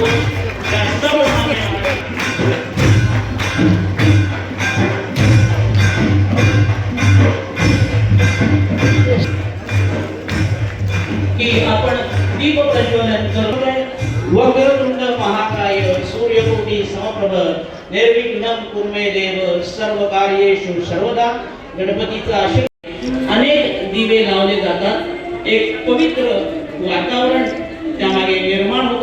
की आपण दीप प्रज्वलन वक्रतुंड महाकाय सूर्यकोटी समप्रभ कुर्मे देव सर्व कार्येषु सर्वदा गणपतीचा आशीर्वाद. अनेक दिवे लावले जातात. एक पवित्र वातावरण त्यामागे निर्माण होत.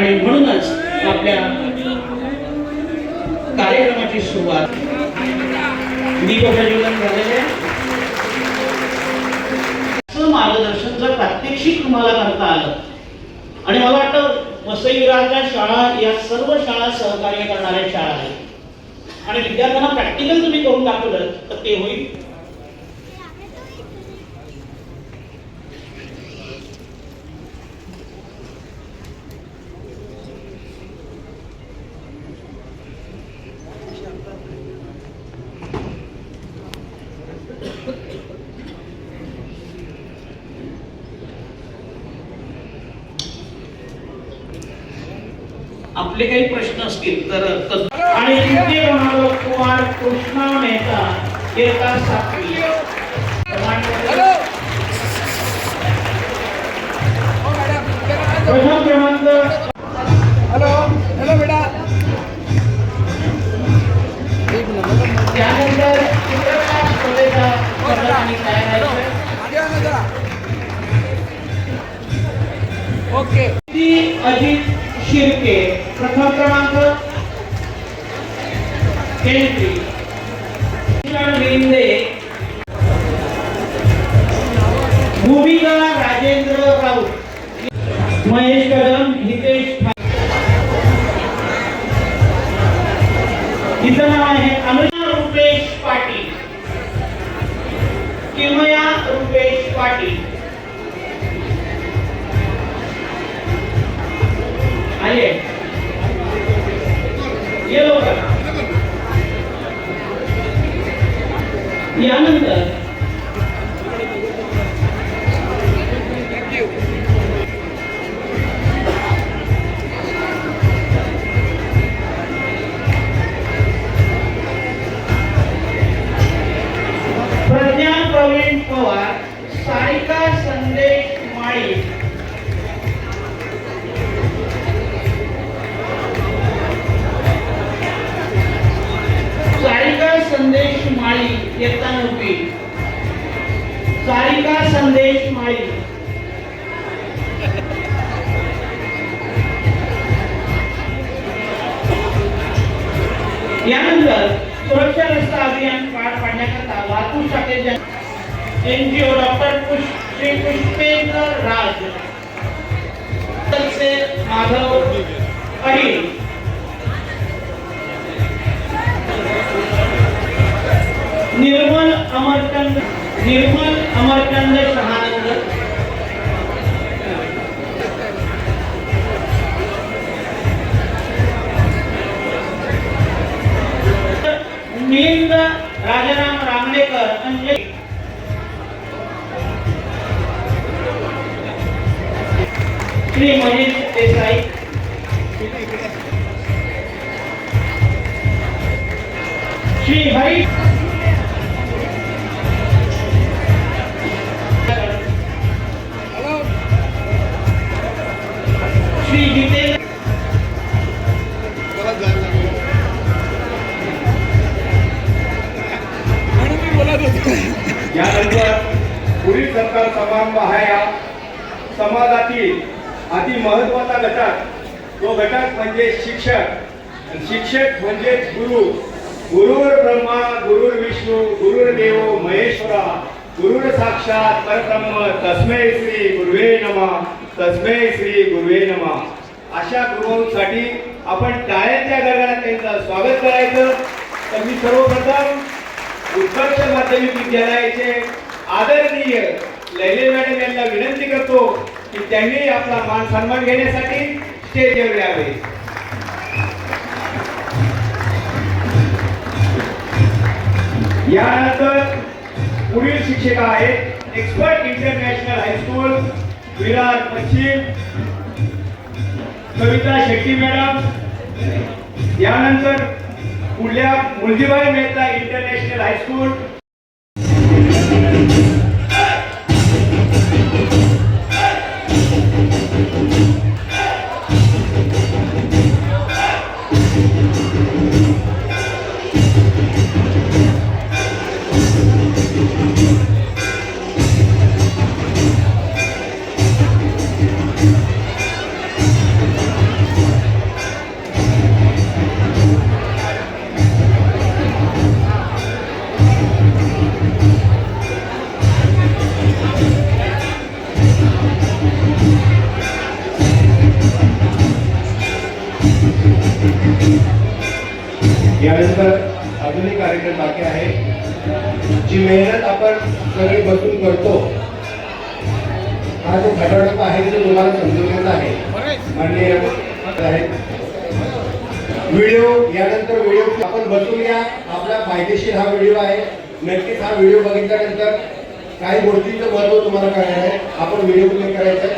आणि म्हणूनच आपल्या कार्यक्रमाची सुरुवात दीप प्रज्वलन झालेले मार्गदर्शन जर प्रात्यक्षिक तुम्हाला करता आलं आणि मला वाटतं वसईविराच्या शाळा या सर्व शाळा सहकार्य करणाऱ्या शाळा आहेत. आणि विद्यार्थ्यांना प्रॅक्टिकल तुम्ही करून दाखवलं तर ते होईल. आपले काही प्रश्न असतील तर आणि तिथे म्हणालो कुमार कृष्णा मेहता इयत्ता सातवी. प्रमाणपत्र प्रथम क्रमांक हॅलो. हॅलो बेटा. एक मिनिट त्यानंतर चित्रकला स्पर्धेचा स्पर्धकांनी तयार राहायचं मागे या ना जरा ओके. ती अजित शिर्के. प्रथम क्रमांक. केंद्री भूमिका राजेंद्र राऊत. महेश कदम हितेश तिचं हिचं नाव आहे अनुया रुपेश पाटील. किमया रुपेश पाटील. आहे यानंतर सारिका संदेश माळी यानंतर सुरक्षा रस्ता अभियान पार पाडण्याकरता वाहतूक शाखेच्या एनजीओ डॉक्टर श्री पुष्पेंद्र राज. माधव अहिर निर्मल अमरचंद. निर्मल अमरचंद शहानंद. मिलिंद राजाराम रामलेकर संजय श्री महेश देसाई. श्री हरी अति महत्त्वाचा घटक. तो घटक म्हणजे शिक्षक. शिक्षक म्हणजे गुरु. गुरुर ब्रह्मा गुरुर विष्णू गुरुर देव महेश्वरा. गुरुर साक्षात परब्रह्म तस्मै श्री गुरुवे नमा तस्मे श्री गुरुवे नमा. अशा गुरुंसाठी आपण टाळ्यांच्या गरगडात त्यांचं स्वागत करायचं. तर मी सर्वप्रथम उत्कर्ष माध्यमिक विद्यालयाचे आदरणीय लैले मॅडम यांना विनंती करतो. की त्यांनी आपला मान सन्मान घेण्यासाठी स्टेजवर यावे यानंतर पुढील शिक्षिका आहेत एक्सपर्ट इंटरनॅशनल हायस्कूल विरार पश्चिम कविता शेट्टी मॅडम. यानंतर पुढल्या मुलजीबाई मेहता इंटरनॅशनल हायस्कूल आहे जी मेहनत आपण सगळे बसून करतो हा जो घटक आहे तो तुम्हाला समजवण्याचा आहे. माननीय व्हिडिओ यानंतर व्हिडिओ आपण बसून या आपला फायदेशीर हा व्हिडिओ आहे. नक्कीच हा व्हिडिओ बघितल्यानंतर काही गोष्टींचं महत्त्व तुम्हाला कळणार आहे. आपण व्हिडिओ प्ले करायचा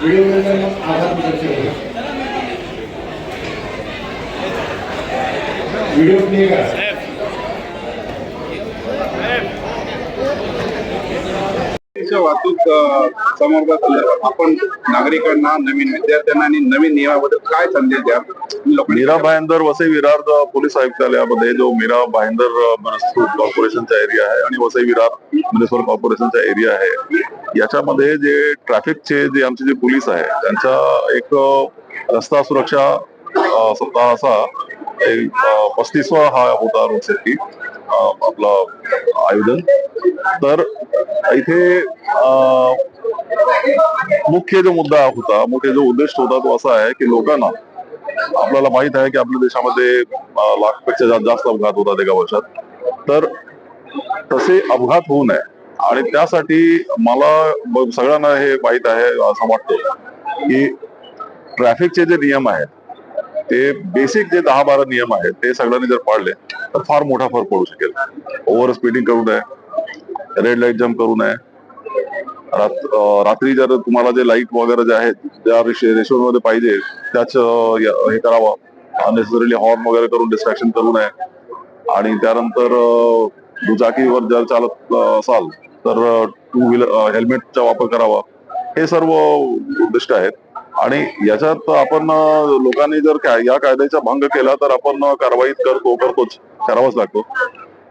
व्हिडिओ नंतर मग आभार प्रदर्शन होईल व्हिडिओ प्ले करा. वाहतूक अ, संवर्गात आपण नागरिकांना नवीन विद्यार्थ्यांना आणि नवीन नियमाबद्दल काय संदेश द्या? मीरा भाईंदर वसई विरार पोलीस आयुक्तालयामध्ये जो मीरा भाईंदर म्युनिसिपल कॉर्पोरेशनचा एरिया आहे आणि वसई विरार म्युनिसिपल कॉर्पोरेशनचा एरिया आहे. याच्यामध्ये जे ट्रॅफिकचे जे आमचे जे पोलीस आहे त्यांचा एक रस्ता सुरक्षा अ, सप्ताह असा एक पस्तीसवा हा होता रोड सेफ्टी आपलं आयोजन. तर इथे मुख्य जो मुद्दा होता मुख्य जो उद्देश होता तो असा आहे की लोकांना आपल्याला माहीत आहे की आपल्या देशामध्ये लाखपेक्षा जा- जास्त अपघात होतात एका वर्षात. तर तसे अपघात होऊ नये. आणि त्यासाठी मला सगळ्यांना हे माहीत आहे असं वाटतं की ट्रॅफिकचे जे नियम आहेत ते बेसिक जे दहा बारा नियम आहेत ते सगळ्यांनी जर पाळले तर फार मोठा फरक पडू शकेल. ओव्हर स्पीडिंग करू नये रेड लाइट जम्प करू नये. रात्री जर तुम्हाला जे लाइट वगैरे जे आहेत ज्या रेशो मध्ये पाहिजे त्याच हे करावं. अननेसेसरीली हॉर्न वगैरे करून डिस्ट्रॅक्शन करू नये. आणि त्यानंतर दुचाकीवर जर चालत असाल तर टू व्हीलर हेल्मेटचा वापर करावा. हे सर्व उद्दिष्ट आहेत. आणि याच्यात आपण लोकांनी जर या कायद्याचा भंग केला तर आपण कारवाई करतो करतोच करावाच लागतो.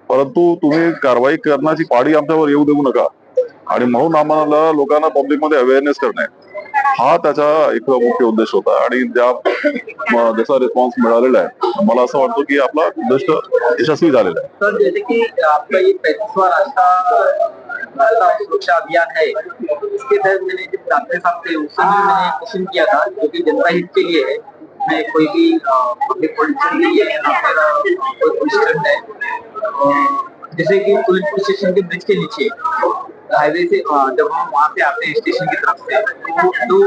परंतु तुम्ही कारवाई करण्याची पाडी आमच्यावर येऊ देऊ नका. आणि म्हणून आम्हाला लोकांना पब्लिकमध्ये अवेअरनेस करणे हा त्याचा एक मुख्य उद्देश होता. आणि ज्या जसा रिस्पॉन्स मिळालेला आहे मला असं वाटतं की आपला उद्दिष्ट यशस्वी झालेला आहे. जैसे सुरक्षा अभियान है। इसके तहत मैंने भी मैंने क्वेश्चन किया था, जो कि जनता हित के लिए है। मैं कोई भी पब्लिक नहीं है कोई है। जैसे कि पुलिस स्टेशन के ब्रिज के नीचे हाईवे से जब हम वहाँ से आते हैं स्टेशन की तरफ़ से तो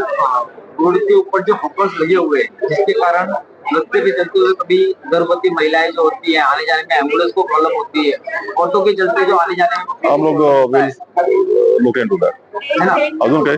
रोड के ऊपर जो हॉपर्स लगे हुए हैं, जिसके कारण रास्ते पे चलते हुए कभी गर्भवती महिलाएं जो होती है आने जाने में एम्बुलेंस को प्रॉब्लम होती है ऑटो के चलते जो आने जाने में हम लोग विल लुक इनटू दॅट है ना? अजून काय?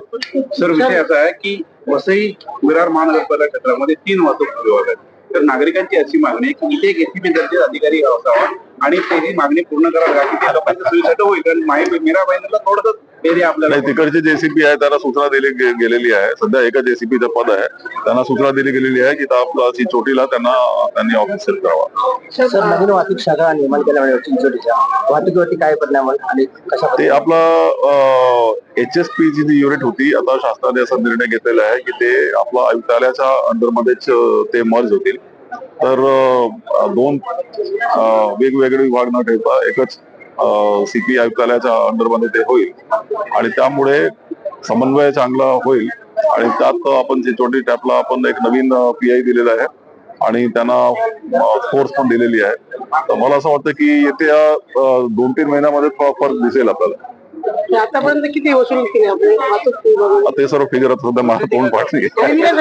सर विषय असा आहे की वसई विरार महानगरपालिका क्षेत्रामध्ये तीन वाहतूक विभाग आहेत. तर नागरिकांची अशी मागणी आहे की इथे एक एसीपी दर्जाचे अधिकारी असावा आणि त्याची मागणी पूर्ण करावी. लागेल की लोकांच्या सोयीसाठी होईल. कारण माही मीरा थोडंसं एरिया आपल्याला नाही तिकडचे जेसीपी आहे त्यांना सूचना दिली गे- गेलेली आहे. सध्या एका जेसीपीचं पद आहे. त्यांना सूचना दिली गेलेली आहे की आपला चोटीला त्यांना त्यांनी ऑफिस सेट करावा. सर नवीन वाहतूक शाखा निर्माण केल्यामुळे चिंचोलीच्या वाहतुकीवरती काय परिणाम होईल आणि कशा ते आपला H S P G unit होती आता शासनाने असा निर्णय घेतलेला आहे की ते आपला आयुक्तालयाच्या अंडरमध्येच अं, ते मर्ज होतील. तर अं, दोन अं, वेगवेगळे विभाग न ठेवता एकच सीपी आयुक्तालयाच्या अंडरमध्ये ते होईल. आणि त्यामुळे समन्वय चांगला होईल. आणि त्यात आपण चिचोटी टॅपला आपण एक नवीन पी आय दिलेला आहे. आणि त्यांना फोर्स पण दिलेली आहे. तर मला असं वाटतं की येत्या दोन तीन महिन्यामध्ये फरक दिसेल आपल्याला. आतापर्यंत किती वसूल केली आपण वाहतूक fee वगैरे? आता ते सर्व फिगर आता सध्या मला तोंड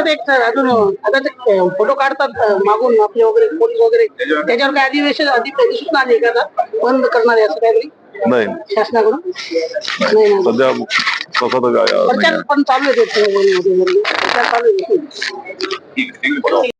एक सर, अजून आता ते फोटो काढतात अं, मागून आपले वगैरे पोलीस वगैरे त्याच्यावर काय अधिवेशन अधिसूचना आली का आता? बंद करणार आहे असं काहीतरी नाही शासनाकडून नाही ना. सध्या तसं तर काय प्रचार पण चालू ते. प्रचार आहे.